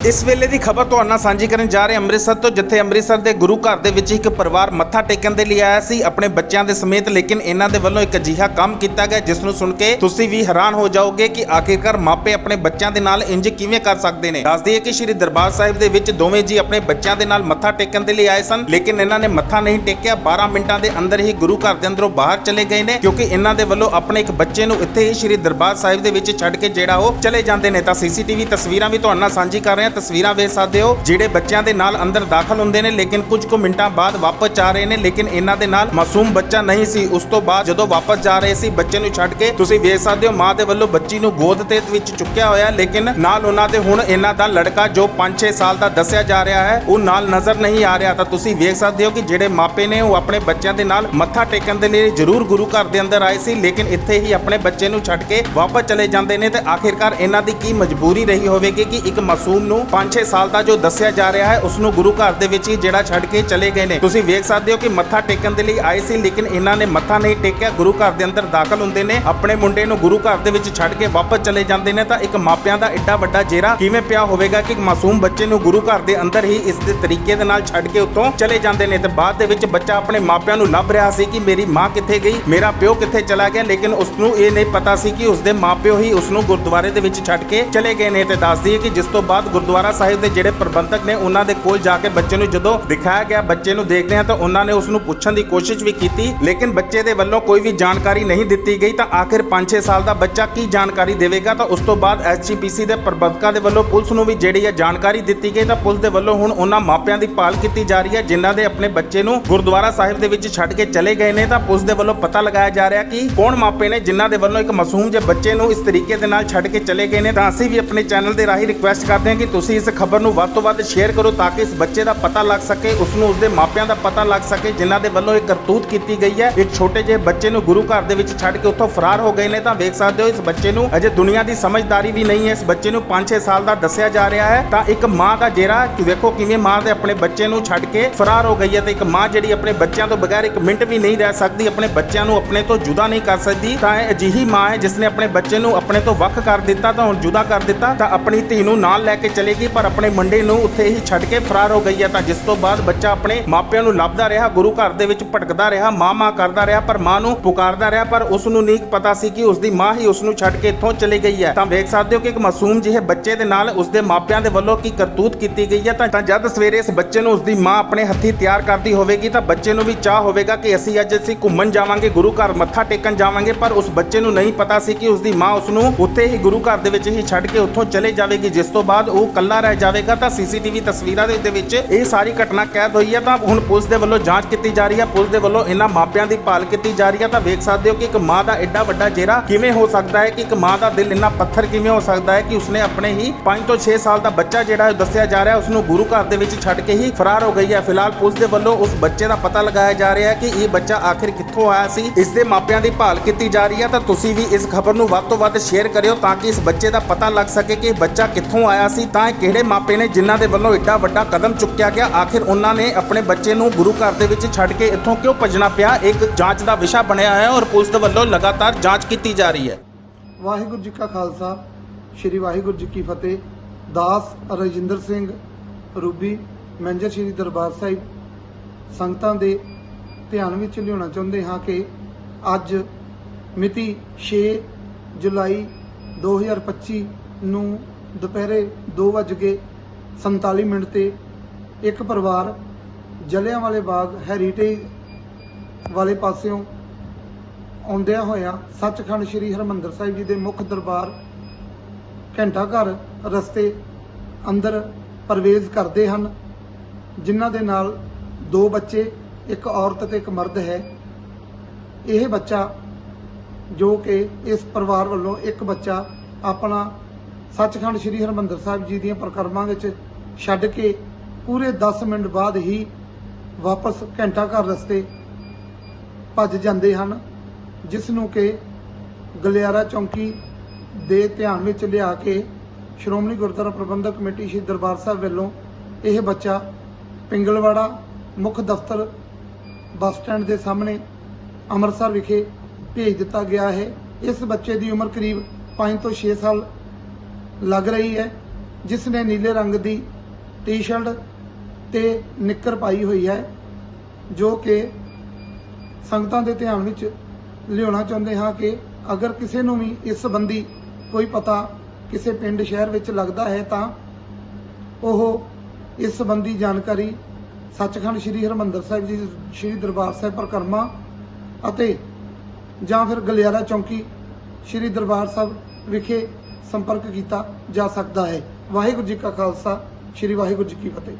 ਇਸ ਵੇਲੇ ਦੀ ਖਬਰ ਤੁਹਾਨੂੰ ਨਾਲ ਸਾਂਝੀ ਕਰਨ ਜਾ ਰਹੇ ਅੰਮ੍ਰਿਤਸਰ ਤੋਂ, ਜਿੱਥੇ ਅੰਮ੍ਰਿਤਸਰ ਦੇ ਗੁਰੂ ਘਰ ਦੇ ਵਿੱਚ ਇੱਕ ਪਰਿਵਾਰ ਮੱਥਾ ਟੇਕਣ ਦੇ ਲਈ ਆਇਆ ਸੀ, ਆਪਣੇ ਬੱਚਿਆਂ ਦੇ ਸਮੇਤ, ਲੇਕਿਨ ਇਹਨਾਂ ਦੇ ਵੱਲੋਂ ਇੱਕ ਅਜਿਹਾ ਕੰਮ ਕੀਤਾ ਗਿਆ, ਜਿਸ ਨੂੰ ਸੁਣ ਕੇ ਤੁਸੀਂ ਵੀ ਹੈਰਾਨ ਹੋ ਜਾਓਗੇ ਕਿ ਆਖਿਰਕਾਰ ਮਾਪੇ ਆਪਣੇ ਬੱਚਿਆਂ ਦੇ ਨਾਲ ਇੰਜ ਕਿਵੇਂ ਕਰ ਸਕਦੇ ਨੇ। ਦੱਸਦੀ ਦਈਏ ਕਿ ਸ਼੍ਰੀ ਦਰਬਾਰ ਸਾਹਿਬ ਦੇ ਵਿੱਚ ਦੋਵੇਂ ਜੀ ਆਪਣੇ ਬੱਚਿਆਂ ਦੇ ਨਾਲ ਮੱਥਾ ਟੇਕਣ ਦੇ ਲਈ ਆਏ ਸਨ, ਲੇਕਿਨ ਇਹਨਾਂ ਨੇ ਮੱਥਾ ਨਹੀਂ ਟੇਕਿਆ। 12 ਮਿੰਟਾਂ ਦੇ ਅੰਦਰ ਹੀ ਗੁਰੂ ਘਰ ਦੇ ਅੰਦਰੋਂ ਬਾਹਰ ਚਲੇ ਗਏ ਨੇ, ਕਿਉਂਕਿ ਇਹਨਾਂ ਦੇ ਵੱਲੋਂ ਆਪਣੇ ਇੱਕ ਬੱਚੇ ਨੂੰ ਇੱਥੇ ਹੀ ਸ਼੍ਰੀ ਦਰਬਾਰ ਸਾਹਿਬ ਦੇ ਵਿੱਚ ਛੱਡ ਕੇ ਜਿਹੜਾ ਉਹ ਚਲੇ ਜਾਂਦੇ ਨੇ। ਤਾਂ ਸੀਸੀਟੀਵੀ ਤਸਵੀਰਾਂ ਵੀ ਤੁਹਾਡੇ ਨਾਲ ਸਾਂਝੀ ਕਰ ਰਹੇ ਹਾਂ, ਤਸਵੀਰਾਂ ਵੇਖ ਸਕਦੇ ਹੋ, ਜਿਹੜੇ ਬੱਚਿਆਂ ਦੇ ਨਾਲ ਅੰਦਰ ਦਾਖਲ ਹੁੰਦੇ ਨੇ, ਲੇਕਿਨ ਕੁਝ ਕੁ ਮਿੰਟਾਂ ਬਾਅਦ ਵਾਪਸ ਆ ਰਹੇ ਨੇ, ਲੇਕਿਨ ਇਹਨਾਂ ਦੇ ਨਾਲ ਮਾਸੂਮ ਬੱਚਾ ਨਹੀਂ ਸੀ। ਉਸ ਤੋਂ ਬਾਅਦ ਜਦੋਂ ਵਾਪਸ ਜਾ ਰਹੇ ਸੀ, ਬੱਚੇ ਨੂੰ ਛੱਡ ਕੇ, ਤੁਸੀਂ ਵੇਖ ਸਕਦੇ ਹੋ, ਮਾਂ ਦੇ ਵੱਲੋਂ ਬੱਚੀ ਨੂੰ ਗੋਦ ਤੇ ਵਿੱਚ ਚੁੱਕਿਆ ਹੋਇਆ ਲੇਕਿਨ ਨਾਲ ਉਹਨਾਂ ਦੇ ਹੁਣ ਇਹਨਾਂ ਦਾ ਲੜਕਾ, ਜੋ 5-6 ਸਾਲ ਦਾ ਦੱਸਿਆ ਜਾ ਰਿਹਾ ਹੈ, ਉਹ ਨਾਲ ਨਜ਼ਰ ਨਹੀਂ ਆ ਰਿਹਾ। ਤਾਂ ਤੁਸੀਂ ਵੇਖ ਸਕਦੇ ਹੋ ਕਿ ਜਿਹੜੇ ਮਾਪੇ ਨੇ, ਉਹ ਆਪਣੇ ਬੱਚਿਆਂ ਦੇ ਨਾਲ ਮੱਥਾ ਟੇਕਣ ਦੇ ਲਈ ਜ਼ਰੂਰ ਗੁਰੂ ਘਰ ਦੇ ਅੰਦਰ ਆਏ ਸੀ, ਲੇਕਿਨ ਇੱਥੇ ਹੀ ਆਪਣੇ ਬੱਚੇ ਨੂੰ ਛੱਡ ਕੇ ਵਾਪਸ ਚਲੇ ਜਾਂਦੇ ਨੇ। ਤੇ ਆਖਿਰਕਾਰ ਇਹਨਾਂ ਦੀ ਕੀ ਮਜਬੂਰੀ ਰਹੀ ਹੋਵੇਗੀ ਕਿ ਇੱਕ ਮਾਸੂਮ ਨੂੰ 5-6 ਸਾਲ ਦਾ ਜੋ ਦੱਸਿਆ ਜਾ ਰਿਹਾ ਹੈ ਉਸ ਨੂੰ ਗੁਰੂ ਘਰ ਦੇ ਵਿੱਚ ਹੀ ਜਿਹੜਾ ਛੱਡ ਕੇ ਚਲੇ ਗਏ ਨੇ। ਤੁਸੀਂ ਵੇਖ ਸਕਦੇ ਹੋ ਕਿ ਮੱਥਾ ਟੇਕਣ ਦੇ ਲਈ ਆਏ ਸੀ, ਲੇਕਿਨ ਇਹਨਾਂ ਨੇ ਮੱਥਾ ਨਹੀਂ ਟੇਕਿਆ। ਗੁਰੂ ਘਰ ਦੇ ਅੰਦਰ ਦਾਖਲ ਹੁੰਦੇ ਨੇ, ਆਪਣੇ ਮੁੰਡੇ ਨੂੰ ਗੁਰੂ ਘਰ ਦੇ ਵਿੱਚ ਛੱਡ ਕੇ ਵਾਪਸ ਚਲੇ ਜਾਂਦੇ ਨੇ। ਤਾਂ ਇੱਕ ਮਾਪਿਆਂ ਦਾ ਐਡਾ ਵੱਡਾ ਜੇਰਾ ਕਿਵੇਂ ਪਿਆ ਹੋਵੇਗਾ ਕਿ ਇੱਕ ਮਾਸੂਮ ਬੱਚੇ ਨੂੰ ਗੁਰੂ ਘਰ ਦੇ ਅੰਦਰ ਹੀ ਇਸ ਦੇ ਤਰੀਕੇ ਦੇ ਨਾਲ ਛੱਡ ਕੇ ਉੱਥੋਂ ਚਲੇ ਜਾਂਦੇ ਨੇ? ਤੇ ਬਾਅਦ ਦੇ ਵਿੱਚ ਬੱਚਾ ਆਪਣੇ ਮਾਪਿਆਂ ਨੂੰ ਲੱਭ ਰਿਹਾ ਸੀ ਕਿ ਮੇਰੀ ਮਾਂ ਕਿੱਥੇ ਗਈ, ਮੇਰਾ ਪਿਓ ਕਿੱਥੇ ਚਲਾ ਗਿਆ, ਲੇਕਿਨ ਉਸ ਨੂੰ ਇਹ ਨਹੀਂ ਪਤਾ ਸੀ ਕਿ ਉਸ ਦੇ ਮਾਪਿਓ ਹੀ ਉਸ ਨੂੰ ਗੁਰਦੁਆਰੇ ਦੇ ਵਿੱਚ ਛੱਡ ਕੇ ਚਲੇ ਗਏ ਨੇ। ਤੇ ਦੱਸਦੀ ਦਈਏ ਕਿ ਜਿਸ ਤੋਂ ਬਾਅਦ ਗੁਰਦੁਆਰਾ ਸਾਹਿਬ ਦੇ ਜਿਹੜੇ ਪ੍ਰਬੰਧਕ ਨੇ, ਉਹਨਾਂ ਦੇ ਕੋਲ ਜਾ ਕੇ ਬੱਚੇ ਨੂੰ ਜਦੋਂ ਦਿਖਾਇਆ ਗਿਆ, ਬੱਚੇ ਨੂੰ ਦੇਖਦੇ ਆ ਤਾਂ ਉਹਨਾਂ ਨੇ ਉਸ ਨੂੰ ਪੁੱਛਣ ਦੀ ਕੋਸ਼ਿਸ਼ ਵੀ ਕੀਤੀ, ਲੇਕਿਨ ਬੱਚੇ ਦੇ ਵੱਲੋਂ ਕੋਈ ਵੀ ਜਾਣਕਾਰੀ ਨਹੀਂ ਦਿੱਤੀ ਗਈ ਤਾਂ ਆਖਿਰ 5-6 ਸਾਲ ਦਾ ਬੱਚਾ ਕੀ ਜਾਣਕਾਰੀ ਦੇਵੇਗਾ? ਤਾਂ ਉਸ ਤੋਂ ਬਾਅਦ ਐਸਜੀਪੀਸੀ ਦੇ ਪ੍ਰਬੰਧਕਾਂ ਦੇ ਵੱਲੋਂ ਪੁਲਿਸ ਨੂੰ ਵੀ ਜਿਹੜੀ ਹੈ ਜਾਣਕਾਰੀ ਦਿੱਤੀ ਗਈ, ਤਾਂ ਪੁਲਿਸ ਦੇ ਵੱਲੋਂ ਹੁਣ ਉਹਨਾਂ ਮਾਪਿਆਂ ਦੀ ਭਾਲ ਕੀਤੀ ਜਾ ਰਹੀ ਹੈ, ਜਿਨ੍ਹਾਂ ਦੇ ਆਪਣੇ ਬੱਚੇ ਨੂੰ ਗੁਰਦੁਆਰਾ ਸਾਹਿਬ ਦੇ ਵਿੱਚ ਛੱਡ ਕੇ ਚਲੇ ਗਏ ਨੇ, ਤਾਂ ਪੁਲਿਸ ਦੇ ਵੱਲੋਂ ਪਤਾ ਲਗਾਇਆ ਜਾ ਰਿਹਾ ਕਿ ਕੌਣ ਮਾਪੇ ਨੇ, ਜਿਨ੍ਹਾਂ ਦੇ ਵੱਲੋਂ ਇੱਕ ਮਾਸੂਮ ਜਿਹੇ ਬੱਚੇ ਨੂੰ ਇਸ ਤਰੀਕੇ ਦੇ ਨਾਲ ਛੱਡ ਕੇ ਚਲੇ ਗਏ ਨੇ, ਤਾਂ ਅਸੀਂ ਵੀ ਆਪਣੇ ਚੈਨਲ ਦੇ ਰਾਹੀਂ ਰਿਕੁਐਸਟ ਕਰਦੇ ਹਾਂ ਕਿ ਤੁਸੀਂ ਇਸ ਖਬਰ ਨੂੰ ਵੱਧ ਤੋਂ ਵੱਧ ਸ਼ੇਅਰ ਕਰੋ ਤਾਂ ਕਿ ਇਸ ਬੱਚੇ ਦਾ ਪਤਾ ਲੱਗ ਸਕੇ ਉਸ ਨੂੰ ਉਸਦੇ ਮਾਪਿਆਂ ਦਾ ਪਤਾ ਲੱਗ ਸਕੇ, ਜਿਨ੍ਹਾਂ ਦੇ ਵੱਲੋਂ ਇਹ ਕਰਤੂਤ ਕੀਤੀ ਗਈ ਹੈ। ਇੱਕ ਛੋਟੇ ਜਿਹੇ ਬੱਚੇ ਨੂੰ ਗੁਰੂ ਘਰ ਦੇ ਵਿੱਚ ਛੱਡ ਕੇ ਉੱਥੋਂ ਫਰਾਰ ਹੋ ਗਏ ਨੇ ਤਾਂ ਵੇਖ ਸਕਦੇ ਹੋ ਇਸ ਬੱਚੇ ਨੂੰ ਅਜੇ ਦੁਨੀਆ ਦੀ ਸਮਝਦਾਰੀ ਵੀ ਨਹੀਂ ਹੈ। ਇਸ ਬੱਚੇ ਨੂੰ 5-6 ਸਾਲ ਦਾ ਦੱਸਿਆ ਜਾ ਰਿਹਾ ਹੈ। ਤਾਂ ਇੱਕ ਮਾਂ ਦਾ ਜੇਰਾ ਵੇਖੋ ਕਿਵੇਂ ਮਾਂ ਦੇ ਆਪਣੇ ਬੱਚੇ ਨੂੰ ਛੱਡ ਕੇ ਫਰਾਰ ਹੋ ਗਈ ਹੈ ਤੇ ਇੱਕ ਮਾਂ ਜਿਹੜੀ ਆਪਣੇ ਬੱਚਿਆਂ ਤੋਂ ਬਗੈਰ ਇੱਕ ਮਿੰਟ ਵੀ ਨਹੀਂ ਰਹਿ ਸਕਦੀ, ਆਪਣੇ ਬੱਚਿਆਂ ਨੂੰ ਆਪਣੇ ਤੋਂ ਜੁਦਾ ਨਹੀਂ ਕਰ ਸਕਦੀ, ਤਾਂ ਇਹ ਅਜਿਹੀ ਮਾਂ ਹੈ ਜਿਸ ਨੇ ਆਪਣੇ ਬੱਚੇ ਨੂੰ ਆਪਣੇ ਤੋਂ ਵੱਖ ਕਰ ਦਿੱਤਾ, ਤਾਂ ਹੁਣ ਜੁਦਾ ਕਰ ਦਿੱਤਾ, ਤਾਂ ਆਪਣੀ ਧੀ ਨੂੰ ਨਾਲ ਲੈ ਕੇ ਚਲੇਗੀ, ਪਰ ਆਪਣੇ ਮੁੰਡੇ ਨੂੰ ਉੱਥੇ ਹੀ ਛੱਡ ਕੇ ਫਰਾਰ ਹੋ ਗਈ ਹੈ। ਤਾਂ ਜਿਸ ਤੋਂ ਬਾਅਦ ਬੱਚਾ ਆਪਣੇ ਮਾਪਿਆਂ ਨੂੰ ਲੱਭਦਾ ਰਿਹਾ, ਗੁਰੂ ਘਰ ਦੇ ਵਿੱਚ ਭਟਕਦਾ ਰਿਹਾ, ਮਾਂ ਮਾਂ ਕਰਦਾ ਰਿਹਾ, ਪਰ ਮਾਂ ਨੂੰ ਪੁਕਾਰਦਾ ਰਿਹਾ, ਪਰ ਉਸ ਨੂੰ ਨਹੀਂ ਪਤਾ ਸੀ ਕਿ ਉਸ ਦੀ ਮਾਂ ਹੀ ਉਸ ਨੂੰ ਛੱਡ ਕੇ ਇੱਥੋਂ ਚਲੀ ਗਈ ਹੈ। ਤਾਂ ਵੇਖ ਸਕਦੇ ਹੋ ਕਿ ਇੱਕ ਮਾਸੂਮ ਜਿਹੇ ਬੱਚੇ ਦੇ ਨਾਲ ਉਸ ਦੇ ਮਾਪਿਆਂ ਦੇ ਵੱਲੋਂ ਕੀ ਕਰਤੂਤ ਕੀਤੀ ਗਈ ਹੈ। ਤਾਂ ਜਦ ਸਵੇਰੇ ਇਸ ਬੱਚੇ ਨੂੰ ਉਸ ਦੀ ਮਾਂ ਆਪਣੇ ਹੱਥੀ ਤਿਆਰ ਕਰਦੀ ਹੋਵੇਗੀ, ਤਾਂ ਬੱਚੇ ਨੂੰ ਵੀ ਚਾਹ ਹੋਵੇਗਾ ਕਿ ਅਸੀਂ ਅੱਜ ਅਸੀਂ ਘੁੰਮਣ ਜਾਵਾਂਗੇ, ਗੁਰੂ ਘਰ ਮੱਥਾ ਟੇਕਣ ਜਾਵਾਂਗੇ, ਪਰ ਉਸ ਬੱਚੇ ਨੂੰ ਨਹੀਂ ਪਤਾ ਸੀ ਕਿ ਉਸ ਦੀ ਮਾਂ ਉਸ ਨੂੰ ਉੱਥੇ ਹੀ ਗੁਰੂ ਘਰ ਦੇ ਵਿੱਚ ਹੀ ਛੱਡ ਕੇ ਉੱਥੋਂ ਚਲੇ ਜਾਵੇਗੀ, ਜਿਸ ਤੋਂ ਬਾਅਦ ਉਹ ਇਕੱਲਾ ਰਹਿ ਜਾਵੇਗਾ ਤਾਂ ਸੀਸੀਟੀਵੀ ਤਸਵੀਰਾਂ ਦੇ ਦੇ ਵਿੱਚ ਇਹ ਸਾਰੀ ਘਟਨਾ ਕੈਦ ਹੋਈ ਹੈ ਤਾਂ ਹੁਣ ਪੁਲਿਸ ਦੇ ਵੱਲੋਂ ਜਾਂਚ ਕੀਤੀ ਜਾ ਰਹੀ ਹੈ। ਪੁਲਿਸ ਦੇ ਵੱਲੋਂ ਇਹਨਾਂ ਮਾਪਿਆਂ ਦੀ ਭਾਲ ਕੀਤੀ ਜਾ ਰਹੀ ਹੈ। ਤਾਂ ਵੇਖ ਸਕਦੇ ਹੋ ਕਿ ਇੱਕ ਮਾਂ ਦਾ ਐਡਾ ਵੱਡਾ ਜੇਰਾ ਕਿਵੇਂ ਹੋ ਸਕਦਾ ਹੈ ਕਿ ਇੱਕ ਮਾਂ ਦਾ ਦਿਲ ਇੰਨਾ ਪੱਥਰ ਕਿਵੇਂ ਹੋ ਸਕਦਾ ਹੈ ਕਿ ਉਸਨੇ ਆਪਣੇ ਹੀ 5 ਤੋਂ 6 ਸਾਲ ਦਾ ਬੱਚਾ ਜਿਹੜਾ ਦੱਸਿਆ ਜਾ ਰਿਹਾ ਉਸ ਨੂੰ ਗੁਰੂ ਘਰ ਦੇ ਵਿੱਚ ਛੱਡ ਕੇ ਹੀ ਫਰਾਰ ਹੋ ਗਈ ਹੈ। ਫਿਲਹਾਲ ਪੁਲਿਸ ਦੇ ਵੱਲੋਂ ਉਸ ਬੱਚੇ ਦਾ ਪਤਾ ਲਗਾਇਆ ਜਾ ਰਿਹਾ ਹੈ ਕਿ ਇਹ ਬੱਚਾ ਆਖਿਰ ਕਿੱਥੋਂ ਆਇਆ ਸੀ। ਇਸ ਦੇ ਮਾਪਿਆਂ ਦੀ ਭਾਲ ਕੀਤੀ ਜਾ ਰਹੀ ਹੈ। ਤਾਂ ਤੁਸੀਂ ਵੀ ਇਸ ਖਬਰ ਨੂੰ ਵੱਧ ਤੋਂ ਵੱਧ ਸ਼ੇਅਰ ਕਰਿਓ ਤਾਂ ਕਿ ਇਸ ਬੱਚੇ ਦਾ ਪਤਾ ਲੱਗ ਸਕੇ ਕਿ ਇਹ ਬੱਚਾ ਕਿੱਥੋਂ ਆਇਆ ਸੀ। ਤਾਂ ਇਹ ਕਿਹੜੇ ਮਾਪੇ ਨੇ ਜਿਨ੍ਹਾਂ ਦੇ ਵੱਲੋਂ ਐਡਾ ਵੱਡਾ ਕਦਮ ਚੁੱਕਿਆ ਗਿਆ? ਆਖਿਰ ਉਹਨਾਂ ਨੇ ਆਪਣੇ ਬੱਚੇ ਨੂੰ ਗੁਰੂ ਘਰ ਦੇ ਵਿੱਚ ਛੱਡ ਕੇ ਇੱਥੋਂ ਕਿਉਂ ਭੱਜਣਾ ਪਿਆ? ਇੱਕ ਜਾਂਚ ਦਾ ਵਿਸ਼ਾ ਬਣਿਆ ਹੈ ਔਰ ਪੁਲਿਸ ਦੇ ਵੱਲੋਂ ਲਗਾਤਾਰ ਜਾਂਚ ਕੀਤੀ ਜਾ ਰਹੀ ਹੈ। ਵਾਹਿਗੁਰੂ ਜੀ ਕਾ ਖਾਲਸਾ, ਸ੍ਰੀ ਵਾਹਿਗੁਰੂ ਜੀ ਕੀ ਫਤਿਹ। ਦਾਸ ਰਜਿੰਦਰ ਸਿੰਘ ਰੂਬੀ, ਮੈਨੇਜਰ ਸ੍ਰੀ ਦਰਬਾਰ ਸਾਹਿਬ, ਸੰਗਤਾਂ ਦੇ ਧਿਆਨ ਵਿੱਚ ਲਿਆਉਣਾ ਚਾਹੁੰਦੇ ਹਾਂ ਕਿ ਅੱਜ ਮਿਤੀ 6 ਜੁਲਾਈ 2025 ਨੂੰ ਦੁਪਹਿਰੇ 2:47 ਮਿੰਟ ਤੇ ਇੱਕ ਪਰਿਵਾਰ ਜਲਿਆਂਵਾਲੇ ਬਾਗ ਹੈਰੀਟੇਜ ਵਾਲੇ ਪਾਸਿਓਂ ਆਉਂਦਿਆਂ ਹੋਇਆਂ ਸੱਚਖੰਡ ਸ੍ਰੀ ਹਰਮੰਦਰ ਸਾਹਿਬ ਜੀ ਦੇ ਮੁੱਖ ਦਰਬਾਰ ਘੰਟਾ ਘਰ ਰਸਤੇ ਅੰਦਰ ਪ੍ਰਵੇਸ਼ ਕਰਦੇ ਹਨ, ਜਿਨ੍ਹਾਂ ਦੇ ਨਾਲ ਦੋ ਬੱਚੇ, ਇੱਕ ਔਰਤ ਤੇ ਇੱਕ ਮਰਦ ਹੈ। ਇਹ ਬੱਚਾ ਜੋ ਕਿ ਇਸ ਪਰਿਵਾਰ ਵੱਲੋਂ ਇੱਕ ਬੱਚਾ ਆਪਣਾ ਸੱਚਖੰਡ ਸ੍ਰੀ ਹਰਮੰਦਰ ਸਾਹਿਬ ਜੀ ਦੀਆਂ ਪ੍ਰਕਰਮਾਂ ਵਿੱਚ ਛੱਡ ਕੇ ਪੂਰੇ 10 ਮਿੰਟ ਬਾਅਦ ਹੀ ਵਾਪਸ ਘੰਟਾ ਘਰ ਰਸਤੇ ਭੱਜ ਜਾਂਦੇ ਹਨ ਜਿਸ ਨੂੰ ਕਿ ਗਲਿਆਰਾ ਚੌਂਕੀ ਦੇ ਧਿਆਨ ਵਿੱਚ ਲਿਆ ਕੇ ਸ਼੍ਰੋਮਣੀ ਗੁਰਦੁਆਰਾ ਪ੍ਰਬੰਧਕ ਕਮੇਟੀ ਸ਼੍ਰੀ ਦਰਬਾਰ ਸਾਹਿਬ ਵੱਲੋਂ ਇਹ ਬੱਚਾ ਪਿੰਗਲਵਾੜਾ ਮੁੱਖ ਦਫ਼ਤਰ ਬੱਸ ਸਟੈਂਡ ਦੇ ਸਾਹਮਣੇ ਅੰਮ੍ਰਿਤਸਰ ਵਿਖੇ ਭੇਜ ਦਿੱਤਾ ਗਿਆ ਹੈ। ਇਸ ਬੱਚੇ ਦੀ ਉਮਰ ਕਰੀਬ 5 ਤੋਂ 6 ਸਾਲ ਲੱਗ ਰਹੀ ਹੈ, ਜਿਸ ਨੇ ਨੀਲੇ ਰੰਗ ਦੀ ਟੀ-ਸ਼ਰਟ ਤੇ ਨਿੱਕਰ ਪਾਈ ਹੋਈ ਹੈ, ਜੋ ਕਿ ਸੰਗਤਾਂ ਦੇ ਧਿਆਨ ਵਿੱਚ ਲਿਆਉਣਾ ਚਾਹੁੰਦੇ ਹਾਂ ਕਿ ਅਗਰ ਕਿਸੇ ਨੂੰ ਵੀ ਇਸ ਸੰਬੰਧੀ ਕੋਈ ਪਤਾ ਕਿਸੇ ਪਿੰਡ, ਸ਼ਹਿਰ ਵਿੱਚ ਲੱਗਦਾ ਹੈ ਤਾਂ ਉਹ ਇਸ ਸੰਬੰਧੀ ਜਾਣਕਾਰੀ ਸੱਚਖੰਡ ਸ੍ਰੀ ਹਰਿਮੰਦਰ ਸਾਹਿਬ ਜੀ, ਸ੍ਰੀ ਦਰਬਾਰ ਸਾਹਿਬ ਪਰਿਕਰਮਾ ਅਤੇ ਜਾਂ ਫਿਰ ਗਲਿਆਰਾ ਚੌਂਕੀ ਸ੍ਰੀ ਦਰਬਾਰ ਸਾਹਿਬ ਵਿਖੇ ਸੰਪਰਕ ਕੀਤਾ ਜਾ ਸਕਦਾ ਹੈ। ਵਾਹਿਗੁਰੂ ਜੀ ਕਾ ਖਾਲਸਾ ਸ੍ਰੀ ਵਾਹਿਗੁਰੂ ਜੀ ਕੀ ਫਤਿਹ।